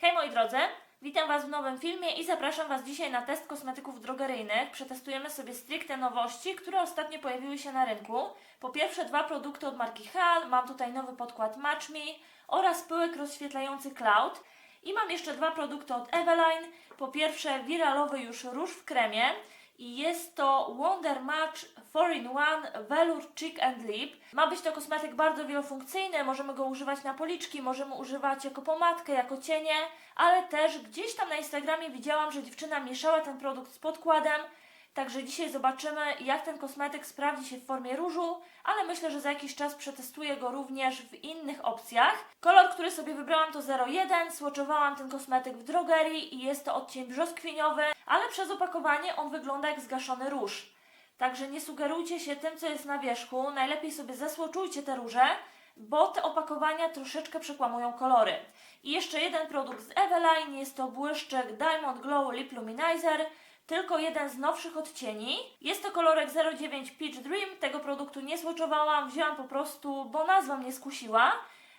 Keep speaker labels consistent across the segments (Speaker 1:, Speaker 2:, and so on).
Speaker 1: Hej moi drodzy, witam Was w nowym filmie i zapraszam Was dzisiaj na test kosmetyków drogeryjnych. Przetestujemy sobie stricte nowości, które ostatnio pojawiły się na rynku. Po pierwsze dwa produkty od marki Hal, mam tutaj nowy podkład Match Me oraz pyłek rozświetlający Cloud. I mam jeszcze dwa produkty od Eveline. Po pierwsze wiralowy już róż w kremie i jest to Wonder Match 4-in-1 Velour Cheek and Lip. Ma być to kosmetyk bardzo wielofunkcyjny, możemy go używać na policzki, możemy używać jako pomadkę, jako cienie, ale też gdzieś tam na Instagramie widziałam, że dziewczyna mieszała ten produkt z podkładem, Także dzisiaj zobaczymy, jak ten kosmetyk sprawdzi się w formie różu, ale myślę, że za jakiś czas przetestuję go również w innych opcjach. Kolor, który sobie wybrałam to 01, słoczowałam ten kosmetyk w drogerii i jest to odcień brzoskwiniowy, ale przez opakowanie on wygląda jak zgaszony róż. Także nie sugerujcie się tym, co jest na wierzchu, najlepiej sobie zasłoczujcie te róże, bo te opakowania troszeczkę przekłamują kolory. I jeszcze jeden produkt z Eveline, jest to błyszczek Diamond Glow Lip Luminizer, tylko jeden z nowszych odcieni. Jest to kolorek 09 Peach Dream. Tego produktu nie słoczowałam, wzięłam po prostu, bo nazwa mnie skusiła.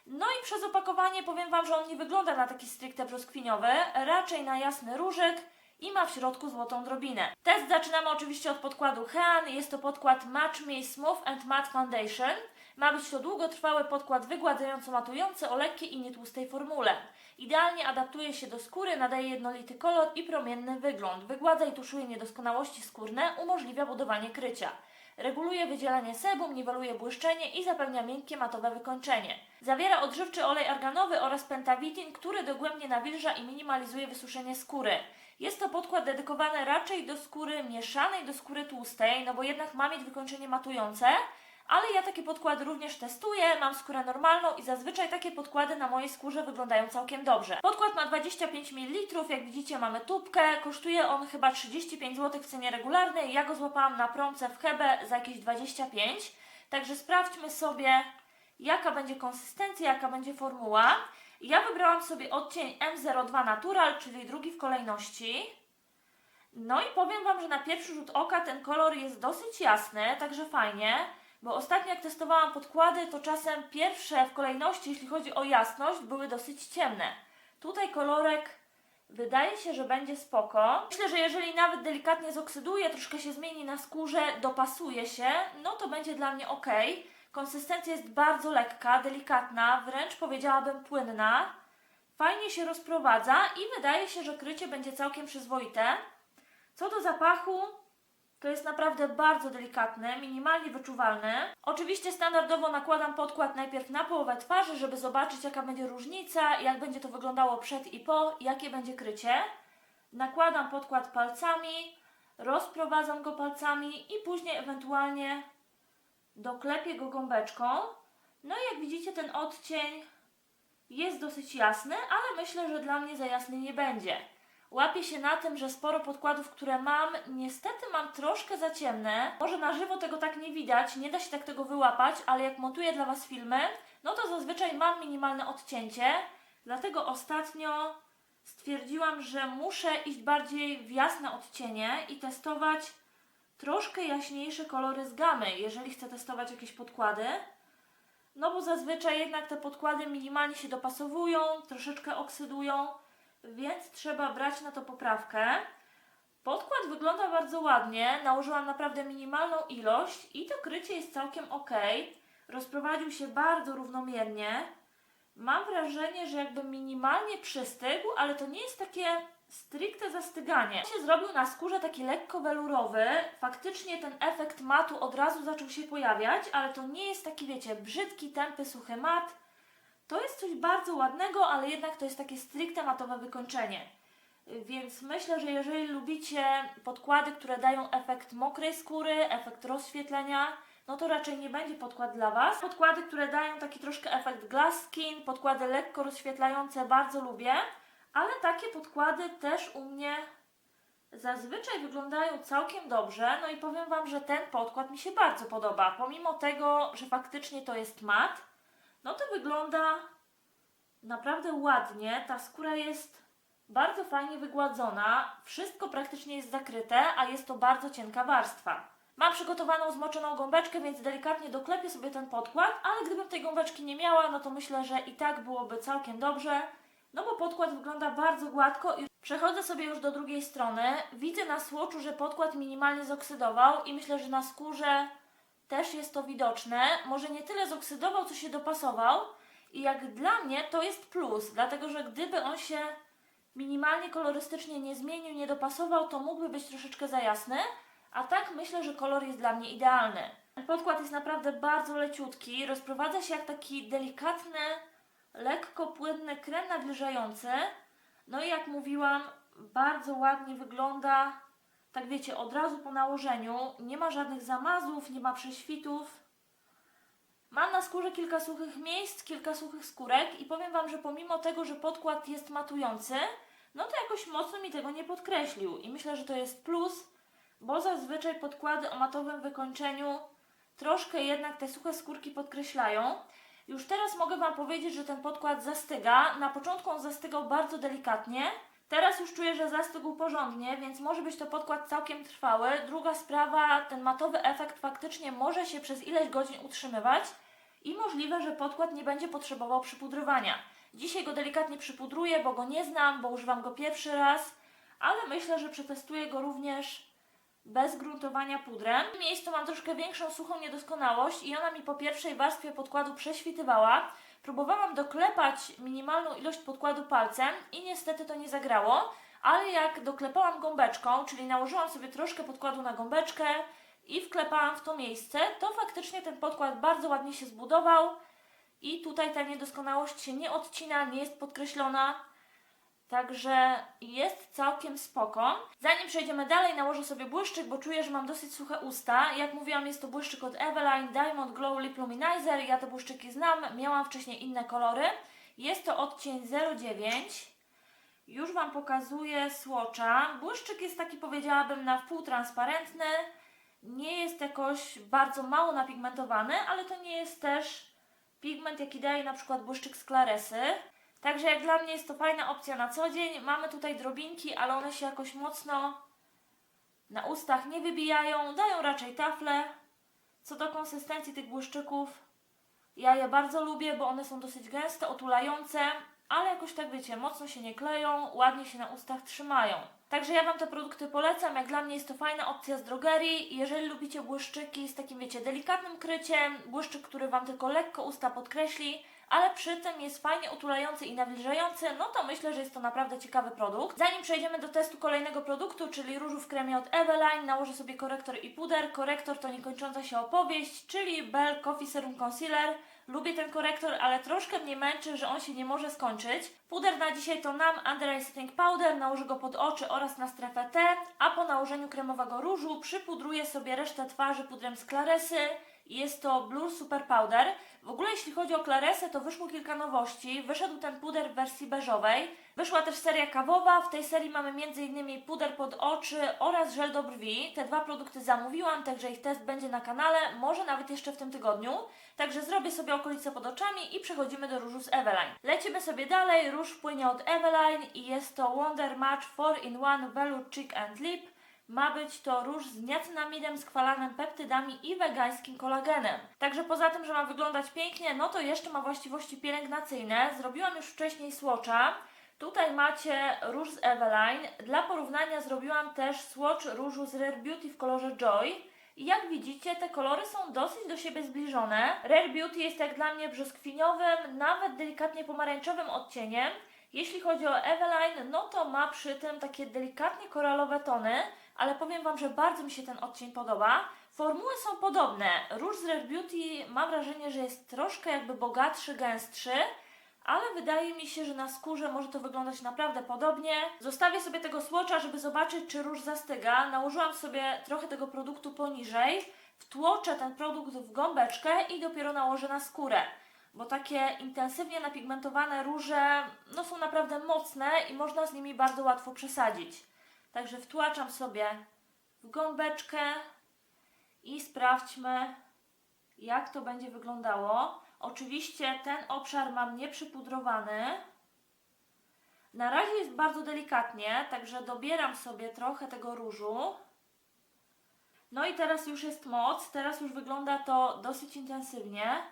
Speaker 1: No i przez opakowanie powiem Wam, że on nie wygląda na taki stricte brzoskwiniowy, raczej na jasny różek i ma w środku złotą drobinę. Test zaczynamy oczywiście od podkładu Hean. Jest to podkład Match Me Smooth and Matte Foundation. Ma być to długotrwały podkład wygładzająco-matujący o lekkiej i nietłustej formule. Idealnie adaptuje się do skóry, nadaje jednolity kolor i promienny wygląd. Wygładza i tuszuje niedoskonałości skórne, umożliwia budowanie krycia. Reguluje wydzielanie sebum, niweluje błyszczenie i zapewnia miękkie matowe wykończenie. Zawiera odżywczy olej arganowy oraz pentavitin, który dogłębnie nawilża i minimalizuje wysuszenie skóry. Jest to podkład dedykowany raczej do skóry mieszanej do skóry tłustej, no bo jednak ma mieć wykończenie matujące, ale ja takie podkłady również testuję, mam skórę normalną i zazwyczaj takie podkłady na mojej skórze wyglądają całkiem dobrze. Podkład ma 25 ml, jak widzicie mamy tubkę, kosztuje on chyba 35 zł w cenie regularnej, ja go złapałam na promce w Hebe za jakieś 25, także sprawdźmy sobie jaka będzie konsystencja, jaka będzie formuła. Ja wybrałam sobie odcień M02 Natural, czyli drugi w kolejności. No i powiem Wam, że na pierwszy rzut oka ten kolor jest dosyć jasny, także fajnie, bo ostatnio jak testowałam podkłady, to czasem pierwsze w kolejności, jeśli chodzi o jasność, były dosyć ciemne. Tutaj kolorek wydaje się, że będzie spoko. Myślę, że jeżeli nawet delikatnie zoksyduje, troszkę się zmieni na skórze, dopasuje się, no to będzie dla mnie ok. Konsystencja jest bardzo lekka, delikatna, wręcz powiedziałabym płynna. Fajnie się rozprowadza i wydaje się, że krycie będzie całkiem przyzwoite. Co do zapachu, to jest naprawdę bardzo delikatny, minimalnie wyczuwalny. Oczywiście standardowo nakładam podkład najpierw na połowę twarzy, żeby zobaczyć jaka będzie różnica, jak będzie to wyglądało przed i po, jakie będzie krycie. Nakładam podkład palcami, rozprowadzam go palcami i później ewentualnie doklepię go gąbeczką. No i jak widzicie ten odcień jest dosyć jasny, ale myślę, że dla mnie za jasny nie będzie. Łapię się na tym, że sporo podkładów, które mam, niestety mam troszkę za ciemne. Może na żywo tego tak nie widać, nie da się tak tego wyłapać, ale jak montuję dla Was filmy, no to zazwyczaj mam minimalne odcięcie. Dlatego ostatnio stwierdziłam, że muszę iść bardziej w jasne odcienie i testować troszkę jaśniejsze kolory z gamy, jeżeli chcę testować jakieś podkłady. No bo zazwyczaj jednak te podkłady minimalnie się dopasowują, troszeczkę oksydują, więc trzeba brać na to poprawkę. Podkład wygląda bardzo ładnie, nałożyłam naprawdę minimalną ilość i to krycie jest całkiem ok. Rozprowadził się bardzo równomiernie. Mam wrażenie, że jakby minimalnie przystygł, ale to nie jest takie stricte zastyganie. On się zrobił na skórze taki lekko welurowy. Faktycznie ten efekt matu od razu zaczął się pojawiać, ale to nie jest taki, wiecie, brzydki, tępy, suchy mat. To jest coś bardzo ładnego, ale jednak to jest takie stricte matowe wykończenie. Więc myślę, że jeżeli lubicie podkłady, które dają efekt mokrej skóry, efekt rozświetlenia, no to raczej nie będzie podkład dla Was. Podkłady, które dają taki troszkę efekt glass skin, podkłady lekko rozświetlające bardzo lubię, ale takie podkłady też u mnie zazwyczaj wyglądają całkiem dobrze. No i powiem Wam, że ten podkład mi się bardzo podoba. Pomimo tego, że faktycznie to jest mat, no to wygląda naprawdę ładnie. Ta skóra jest bardzo fajnie wygładzona. Wszystko praktycznie jest zakryte, a jest to bardzo cienka warstwa. Mam przygotowaną zmoczoną gąbeczkę, więc delikatnie doklepię sobie ten podkład, ale gdybym tej gąbeczki nie miała, no to myślę, że i tak byłoby całkiem dobrze. No bo podkład wygląda bardzo gładko i przechodzę sobie już do drugiej strony. Widzę na słoczu, że podkład minimalnie zoksydował i myślę, że na skórze też jest to widoczne. Może nie tyle zoksydował, co się dopasował. I jak dla mnie to jest plus, dlatego że gdyby on się minimalnie kolorystycznie nie zmienił, nie dopasował, to mógłby być troszeczkę za jasny. A tak myślę, że kolor jest dla mnie idealny. Podkład jest naprawdę bardzo leciutki, rozprowadza się jak taki delikatny, lekko płynny krem nawilżający. No i jak mówiłam, bardzo ładnie wygląda, tak wiecie, od razu po nałożeniu. Nie ma żadnych zamazów, nie ma prześwitów. Mam na skórze kilka suchych miejsc, kilka suchych skórek i powiem Wam, że pomimo tego, że podkład jest matujący, no to jakoś mocno mi tego nie podkreślił i myślę, że to jest plus, bo zazwyczaj podkłady o matowym wykończeniu troszkę jednak te suche skórki podkreślają. Już teraz mogę Wam powiedzieć, że ten podkład zastyga. Na początku on zastygał bardzo delikatnie. Teraz już czuję, że zastygł porządnie, więc może być to podkład całkiem trwały. Druga sprawa, ten matowy efekt faktycznie może się przez ileś godzin utrzymywać i możliwe, że podkład nie będzie potrzebował przypudrowania. Dzisiaj go delikatnie przypudruję, bo go nie znam, bo używam go pierwszy raz, ale myślę, że przetestuję go również bez gruntowania pudrem. W tym miejscu mam troszkę większą suchą niedoskonałość i ona mi po pierwszej warstwie podkładu prześwitywała. Próbowałam doklepać minimalną ilość podkładu palcem i niestety to nie zagrało, ale jak doklepałam gąbeczką, czyli nałożyłam sobie troszkę podkładu na gąbeczkę i wklepałam w to miejsce, to faktycznie ten podkład bardzo ładnie się zbudował i tutaj ta niedoskonałość się nie odcina, nie jest podkreślona. Także jest całkiem spoko. Zanim przejdziemy dalej, nałożę sobie błyszczyk, bo czuję, że mam dosyć suche usta. Jak mówiłam, jest to błyszczyk od Eveline Diamond Glow Lip Luminizer. Ja te błyszczyki znam, miałam wcześniej inne kolory. Jest to odcień 09. Już Wam pokazuję swatcha. Błyszczyk jest taki, powiedziałabym, na wpół transparentny. Nie jest jakoś bardzo mało napigmentowany, ale to nie jest też pigment, jaki daje na przykład błyszczyk z Claresy. Także jak dla mnie jest to fajna opcja na co dzień. Mamy tutaj drobinki, ale one się jakoś mocno na ustach nie wybijają, dają raczej tafle. Co do konsystencji tych błyszczyków, ja je bardzo lubię, bo one są dosyć gęste, otulające, ale jakoś tak wiecie, mocno się nie kleją, ładnie się na ustach trzymają. Także ja Wam te produkty polecam, jak dla mnie jest to fajna opcja z drogerii. Jeżeli lubicie błyszczyki z takim, wiecie, delikatnym kryciem, błyszczyk, który Wam tylko lekko usta podkreśli, ale przy tym jest fajnie utulający i nawilżający, no to myślę, że jest to naprawdę ciekawy produkt. Zanim przejdziemy do testu kolejnego produktu, czyli różu w kremie od Eveline, nałożę sobie korektor i puder. Korektor to niekończąca się opowieść, czyli Bell Coffee Serum Concealer. Lubię ten korektor, ale troszkę mnie męczy, że on się nie może skończyć. Puder na dzisiaj to NAM Under Eye Setting Powder, nałożę go pod oczy oraz na strefę T, a po nałożeniu kremowego różu przypudruję sobie resztę twarzy pudrem z Claresy. Jest to Blur Super Powder. W ogóle jeśli chodzi o Claresę, to wyszło kilka nowości. Wyszedł ten puder w wersji beżowej. Wyszła też seria kawowa. W tej serii mamy m.in. puder pod oczy oraz żel do brwi. Te dwa produkty zamówiłam, także ich test będzie na kanale, może nawet jeszcze w tym tygodniu. Także zrobię sobie okolice pod oczami i przechodzimy do różu z Eveline. Lecimy sobie dalej. Róż płynie od Eveline i jest to Wonder Match 4-in-1 Velour Cheek and Lip. Ma być to róż z niacinamidem, skwalanem peptydami i wegańskim kolagenem. Także poza tym, że ma wyglądać pięknie, no to jeszcze ma właściwości pielęgnacyjne. Zrobiłam już wcześniej swatcha. Tutaj macie róż z Eveline. Dla porównania zrobiłam też swatch różu z Rare Beauty w kolorze Joy. I jak widzicie, te kolory są dosyć do siebie zbliżone. Rare Beauty jest jak dla mnie brzoskwiniowym, nawet delikatnie pomarańczowym odcieniem. Jeśli chodzi o Eveline, no to ma przy tym takie delikatnie koralowe tony, ale powiem Wam, że bardzo mi się ten odcień podoba. Formuły są podobne. Róż z Rare Beauty mam wrażenie, że jest troszkę jakby bogatszy, gęstszy, ale wydaje mi się, że na skórze może to wyglądać naprawdę podobnie. Zostawię sobie tego swatcha, żeby zobaczyć, czy róż zastyga. Nałożyłam sobie trochę tego produktu poniżej, wtłoczę ten produkt w gąbeczkę i dopiero nałożę na skórę. Bo takie intensywnie napigmentowane róże no, są naprawdę mocne i można z nimi bardzo łatwo przesadzić. Także wtłaczam sobie w gąbeczkę i sprawdźmy, jak to będzie wyglądało. Oczywiście ten obszar mam nieprzypudrowany. Na razie jest bardzo delikatnie, także dobieram sobie trochę tego różu. No i teraz już jest moc, teraz już wygląda to dosyć intensywnie.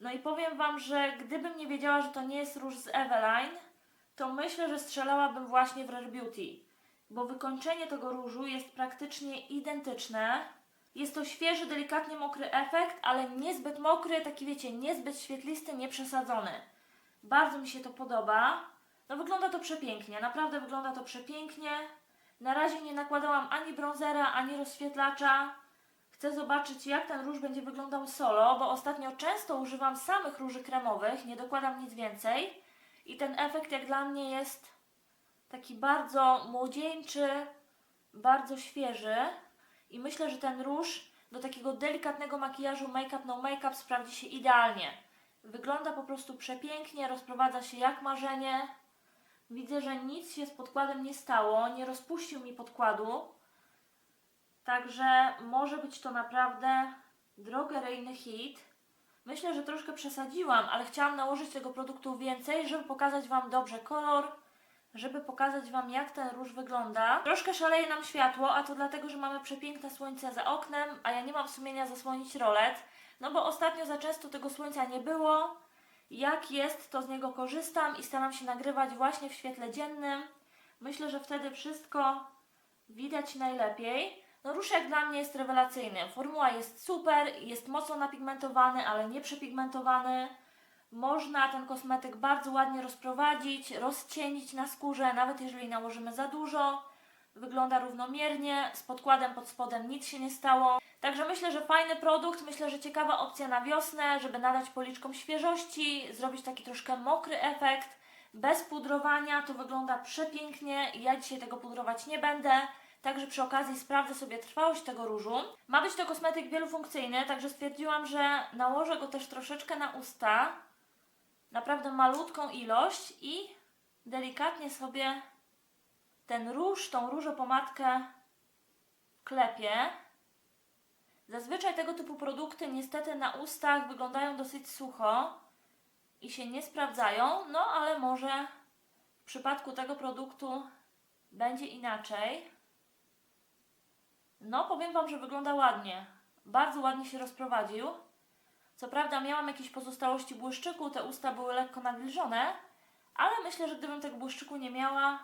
Speaker 1: No i powiem Wam, że gdybym nie wiedziała, że to nie jest róż z Eveline, to myślę, że strzelałabym właśnie w Rare Beauty, bo wykończenie tego różu jest praktycznie identyczne. Jest to świeży, delikatnie mokry efekt, ale niezbyt mokry, taki wiecie, niezbyt świetlisty, nieprzesadzony. Bardzo mi się to podoba. No wygląda to przepięknie, naprawdę wygląda to przepięknie. Na razie nie nakładałam ani bronzera, ani rozświetlacza. Chcę zobaczyć, jak ten róż będzie wyglądał solo, bo ostatnio często używam samych róży kremowych, nie dokładam nic więcej. I ten efekt, jak dla mnie, jest taki bardzo młodzieńczy, bardzo świeży. I myślę, że ten róż do takiego delikatnego makijażu make-up no make-up sprawdzi się idealnie. Wygląda po prostu przepięknie, rozprowadza się jak marzenie. Widzę, że nic się z podkładem nie stało, nie rozpuścił mi podkładu. Także może być to naprawdę drogeryjny hit. Myślę, że troszkę przesadziłam, ale chciałam nałożyć tego produktu więcej, żeby pokazać Wam dobrze kolor, żeby pokazać Wam jak ten róż wygląda. Troszkę szaleje nam światło, a to dlatego, że mamy przepiękne słońce za oknem, a ja nie mam sumienia zasłonić rolet, no bo ostatnio za często tego słońca nie było. Jak jest, to z niego korzystam i staram się nagrywać właśnie w świetle dziennym. Myślę, że wtedy wszystko widać najlepiej. No jak dla mnie jest rewelacyjny. Formuła jest super, jest mocno napigmentowany, ale nie przepigmentowany. Można ten kosmetyk bardzo ładnie rozprowadzić, rozcienić na skórze, nawet jeżeli nałożymy za dużo. Wygląda równomiernie, z podkładem pod spodem nic się nie stało. Także myślę, że fajny produkt, myślę, że ciekawa opcja na wiosnę, żeby nadać policzkom świeżości, zrobić taki troszkę mokry efekt, bez pudrowania, to wygląda przepięknie. Ja dzisiaj tego pudrować nie będę. Także przy okazji sprawdzę sobie trwałość tego różu. Ma być to kosmetyk wielofunkcyjny, także stwierdziłam, że nałożę go też troszeczkę na usta. Naprawdę malutką ilość i delikatnie sobie ten róż, tą różopomadkę klepię. Zazwyczaj tego typu produkty niestety na ustach wyglądają dosyć sucho i się nie sprawdzają, no ale może w przypadku tego produktu będzie inaczej. No, powiem Wam, że wygląda ładnie. Bardzo ładnie się rozprowadził. Co prawda miałam jakieś pozostałości błyszczyku, te usta były lekko nawilżone, ale myślę, że gdybym tego błyszczyku nie miała,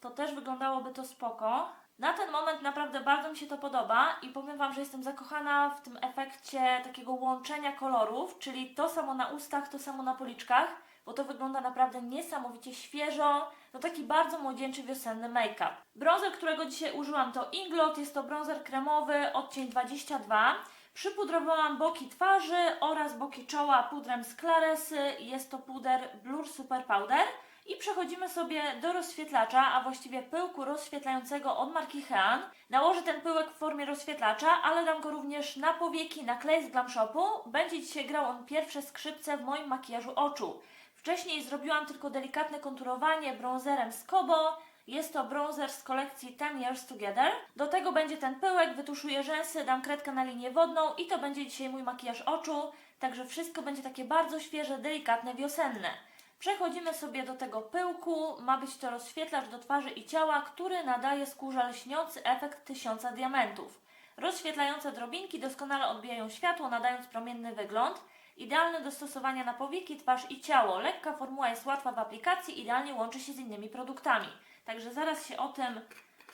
Speaker 1: to też wyglądałoby to spoko. Na ten moment naprawdę bardzo mi się to podoba i powiem Wam, że jestem zakochana w tym efekcie takiego łączenia kolorów, czyli to samo na ustach, to samo na policzkach, bo to wygląda naprawdę niesamowicie świeżo, no taki bardzo młodzieńczy wiosenny make-up. Bronzer, którego dzisiaj użyłam to Inglot, jest to bronzer kremowy, odcień 22. Przypudrowałam boki twarzy oraz boki czoła pudrem z Claresy, jest to puder Blur Super Powder. I przechodzimy sobie do rozświetlacza, a właściwie pyłku rozświetlającego od marki Hean. Nałożę ten pyłek w formie rozświetlacza, ale dam go również na powieki, na klej z Glam Shopu. Będzie dzisiaj grał on pierwsze skrzypce w moim makijażu oczu. Wcześniej zrobiłam tylko delikatne konturowanie bronzerem z Kobo. Jest to bronzer z kolekcji 10 Years Together. Do tego będzie ten pyłek, wytuszuję rzęsy, dam kredkę na linię wodną i to będzie dzisiaj mój makijaż oczu. Także wszystko będzie takie bardzo świeże, delikatne, wiosenne. Przechodzimy sobie do tego pyłku. Ma być to rozświetlacz do twarzy i ciała, który nadaje skórze lśniący efekt tysiąca diamentów. Rozświetlające drobinki doskonale odbijają światło, nadając promienny wygląd. Idealne do stosowania na powieki, twarz i ciało. Lekka formuła jest łatwa w aplikacji, idealnie łączy się z innymi produktami. Także zaraz się o tym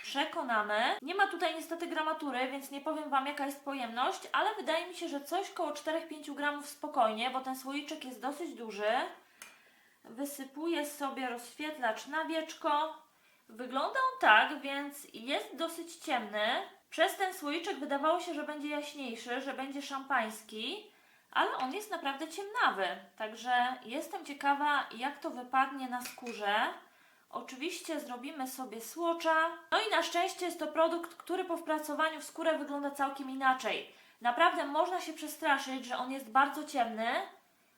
Speaker 1: przekonamy. Nie ma tutaj niestety gramatury, więc nie powiem Wam jaka jest pojemność, ale wydaje mi się, że coś koło 4-5 gramów spokojnie, bo ten słoiczek jest dosyć duży. Wysypuję sobie rozświetlacz na wieczko. Wygląda on tak, więc jest dosyć ciemny. Przez ten słoiczek wydawało się, że będzie jaśniejszy, że będzie szampański, ale on jest naprawdę ciemnawy. Także jestem ciekawa, jak to wypadnie na skórze. Oczywiście zrobimy sobie słocza. No i na szczęście jest to produkt, który po wpracowaniu w skórę wygląda całkiem inaczej. Naprawdę można się przestraszyć, że on jest bardzo ciemny,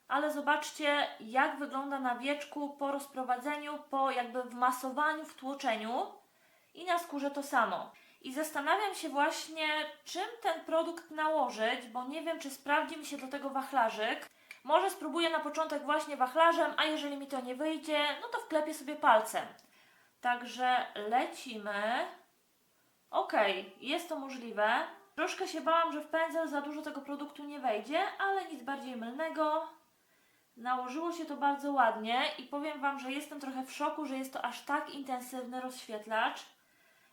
Speaker 1: ale zobaczcie, jak wygląda na wieczku po rozprowadzeniu, po jakby wmasowaniu, wtłoczeniu i na skórze to samo. I zastanawiam się właśnie, czym ten produkt nałożyć, bo nie wiem, czy sprawdzi mi się do tego wachlarzyk. Może spróbuję na początek właśnie wachlarzem, a jeżeli mi to nie wyjdzie, no to wklepię sobie palcem. Także lecimy. Okej, jest to możliwe. Troszkę się bałam, że w pędzel za dużo tego produktu nie wejdzie, ale nic bardziej mylnego. Nałożyło się to bardzo ładnie i powiem Wam, że jestem trochę w szoku, że jest to aż tak intensywny rozświetlacz.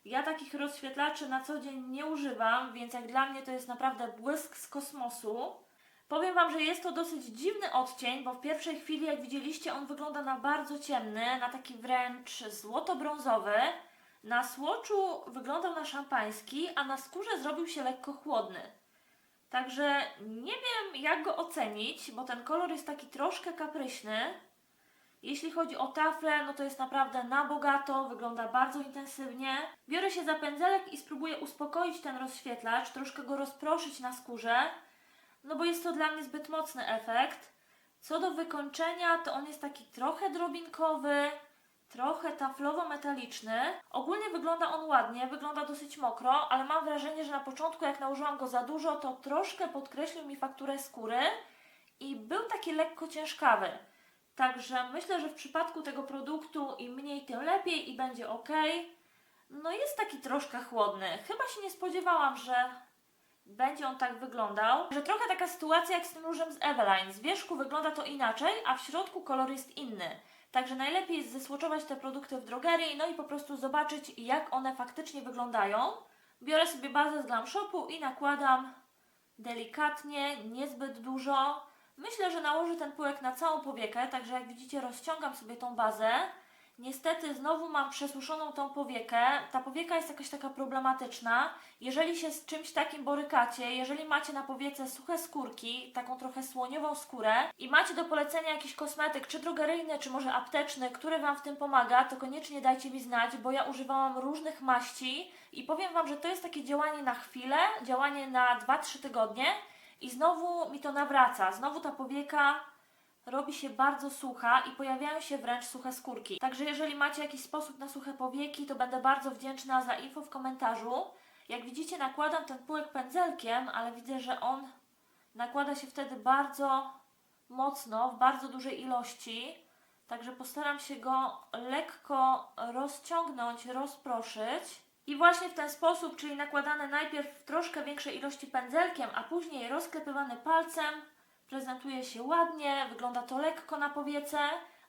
Speaker 1: Ja takich rozświetlaczy na co dzień nie używam, więc jak dla mnie to jest naprawdę błysk z kosmosu. Powiem Wam, że jest to dosyć dziwny odcień, bo w pierwszej chwili, jak widzieliście, on wygląda na bardzo ciemny, na taki wręcz złoto-brązowy. Na słoczu wyglądał na szampański, a na skórze zrobił się lekko chłodny. Także nie wiem, jak go ocenić, bo ten kolor jest taki troszkę kapryśny. Jeśli chodzi o taflę, no to jest naprawdę na bogato, wygląda bardzo intensywnie. Biorę się za pędzelek i spróbuję uspokoić ten rozświetlacz, troszkę go rozproszyć na skórze, no bo jest to dla mnie zbyt mocny efekt. Co do wykończenia, to on jest taki trochę drobinkowy, trochę taflowo-metaliczny. Ogólnie wygląda on ładnie, wygląda dosyć mokro, ale mam wrażenie, że na początku jak nałożyłam go za dużo, to troszkę podkreślił mi fakturę skóry i był taki lekko ciężkawy. Także myślę, że w przypadku tego produktu im mniej, tym lepiej i będzie ok. No jest taki troszkę chłodny. Chyba się nie spodziewałam, że będzie on tak wyglądał. Że trochę taka sytuacja jak z tym różem z Eveline. Z wierzchu wygląda to inaczej, a w środku kolor jest inny. Także najlepiej jest zesłoczować te produkty w drogerii, no i po prostu zobaczyć, jak one faktycznie wyglądają. Biorę sobie bazę z Glam Shopu i nakładam delikatnie, niezbyt dużo. Myślę, że nałożę ten pyłek na całą powiekę, także jak widzicie rozciągam sobie tą bazę. Niestety znowu mam przesuszoną tą powiekę. Ta powieka jest jakaś taka problematyczna. Jeżeli się z czymś takim borykacie, jeżeli macie na powiece suche skórki, taką trochę słoniową skórę i macie do polecenia jakiś kosmetyk, czy drogeryjny, czy może apteczny, który Wam w tym pomaga, to koniecznie dajcie mi znać, bo ja używałam różnych maści i powiem Wam, że to jest takie działanie na chwilę, działanie na 2-3 tygodnie i znowu mi to nawraca. Znowu ta powieka robi się bardzo sucha i pojawiają się wręcz suche skórki. Także jeżeli macie jakiś sposób na suche powieki, to będę bardzo wdzięczna za info w komentarzu. Jak widzicie, nakładam ten pyłek pędzelkiem, ale widzę, że on nakłada się wtedy bardzo mocno, w bardzo dużej ilości. Także postaram się go lekko rozciągnąć, rozproszyć. I właśnie w ten sposób, czyli nakładane najpierw w troszkę większej ilości pędzelkiem, a później rozklepywane palcem, prezentuje się ładnie, wygląda to lekko na powiece,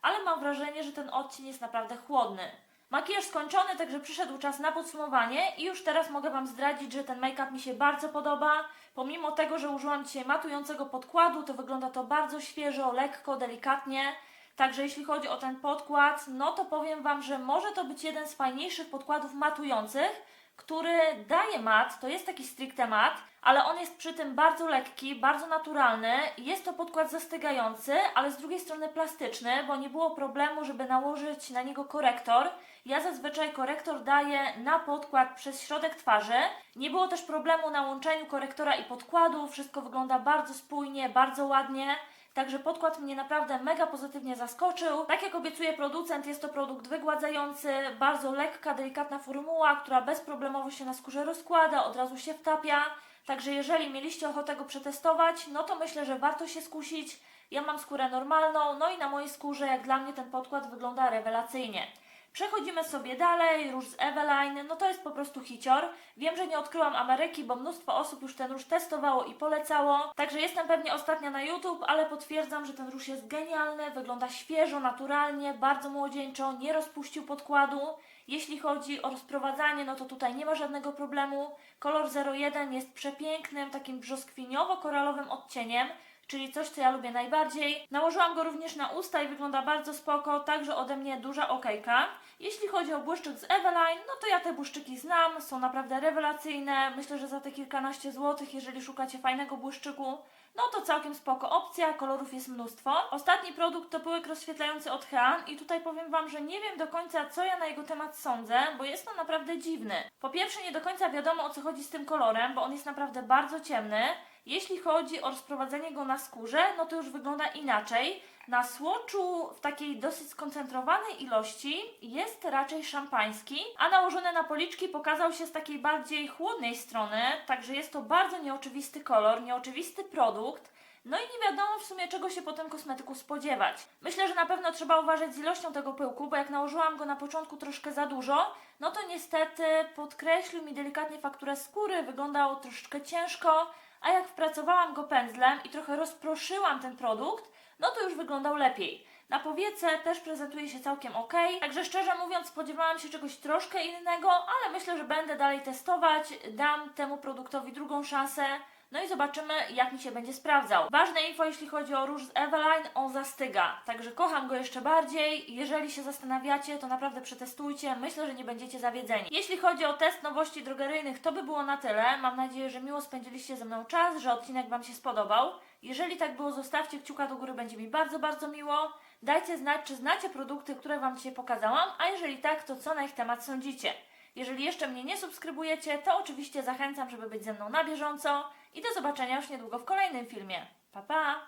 Speaker 1: ale mam wrażenie, że ten odcień jest naprawdę chłodny. Makijaż skończony, także przyszedł czas na podsumowanie i już teraz mogę Wam zdradzić, że ten make-up mi się bardzo podoba. Pomimo tego, że użyłam dzisiaj matującego podkładu, to wygląda to bardzo świeżo, lekko, delikatnie. Także jeśli chodzi o ten podkład, no to powiem Wam, że może to być jeden z fajniejszych podkładów matujących, który daje mat, to jest taki stricte mat, ale on jest przy tym bardzo lekki, bardzo naturalny. Jest to podkład zastygający, ale z drugiej strony plastyczny, bo nie było problemu, żeby nałożyć na niego korektor. Ja zazwyczaj korektor daję na podkład przez środek twarzy. Nie było też problemu na łączeniu korektora i podkładu. Wszystko wygląda bardzo spójnie, bardzo ładnie. Także podkład mnie naprawdę mega pozytywnie zaskoczył. Tak jak obiecuje producent, jest to produkt wygładzający, bardzo lekka, delikatna formuła, która bezproblemowo się na skórze rozkłada, od razu się wtapia. Także jeżeli mieliście ochotę go przetestować, no to myślę, że warto się skusić. Ja mam skórę normalną, no i na mojej skórze, jak dla mnie, ten podkład wygląda rewelacyjnie. Przechodzimy sobie dalej, róż z Eveline, no to jest po prostu hicior. Wiem, że nie odkryłam Ameryki, bo mnóstwo osób już ten róż testowało i polecało. Także jestem pewnie ostatnia na YouTube, ale potwierdzam, że ten róż jest genialny, wygląda świeżo, naturalnie, bardzo młodzieńczo, nie rozpuścił podkładu. Jeśli chodzi o rozprowadzanie, no to tutaj nie ma żadnego problemu. Kolor 01 jest przepięknym, takim brzoskwiniowo-koralowym odcieniem czyli coś, co ja lubię najbardziej. Nałożyłam go również na usta i wygląda bardzo spoko, także ode mnie duża okejka. Jeśli chodzi o błyszczyk z Eveline, no to ja te błyszczyki znam, są naprawdę rewelacyjne. Myślę, że za te kilkanaście złotych, jeżeli szukacie fajnego błyszczyku, no to całkiem spoko opcja, kolorów jest mnóstwo. Ostatni produkt to pyłek rozświetlający od Hean i tutaj powiem Wam, że nie wiem do końca co ja na jego temat sądzę, bo jest on naprawdę dziwny. Po pierwsze nie do końca wiadomo o co chodzi z tym kolorem, bo on jest naprawdę bardzo ciemny. Jeśli chodzi o rozprowadzenie go na skórze, no to już wygląda inaczej. Na słoczu w takiej dosyć skoncentrowanej ilości jest raczej szampański, a nałożony na policzki pokazał się z takiej bardziej chłodnej strony, także jest to bardzo nieoczywisty kolor, nieoczywisty produkt. No i nie wiadomo w sumie czego się po tym kosmetyku spodziewać. Myślę, że na pewno trzeba uważać z ilością tego pyłku, bo jak nałożyłam go na początku troszkę za dużo, no to niestety podkreślił mi delikatnie fakturę skóry, wyglądał troszeczkę ciężko, a jak wpracowałam go pędzlem i trochę rozproszyłam ten produkt, no to już wyglądał lepiej. Na powiece też prezentuje się całkiem ok. Także szczerze mówiąc, spodziewałam się czegoś troszkę innego, ale myślę, że będę dalej testować. Dam temu produktowi drugą szansę. No i zobaczymy, jak mi się będzie sprawdzał. Ważne info, jeśli chodzi o róż z Eveline, on zastyga. Także kocham go jeszcze bardziej. Jeżeli się zastanawiacie, to naprawdę przetestujcie. Myślę, że nie będziecie zawiedzeni. Jeśli chodzi o test nowości drogeryjnych, to by było na tyle. Mam nadzieję, że miło spędziliście ze mną czas, że odcinek Wam się spodobał. Jeżeli tak było, zostawcie kciuka do góry, będzie mi bardzo, bardzo miło. Dajcie znać, czy znacie produkty, które Wam dzisiaj pokazałam, a jeżeli tak, to co na ich temat sądzicie. Jeżeli jeszcze mnie nie subskrybujecie, to oczywiście zachęcam, żeby być ze mną na bieżąco i do zobaczenia już niedługo w kolejnym filmie. Pa pa!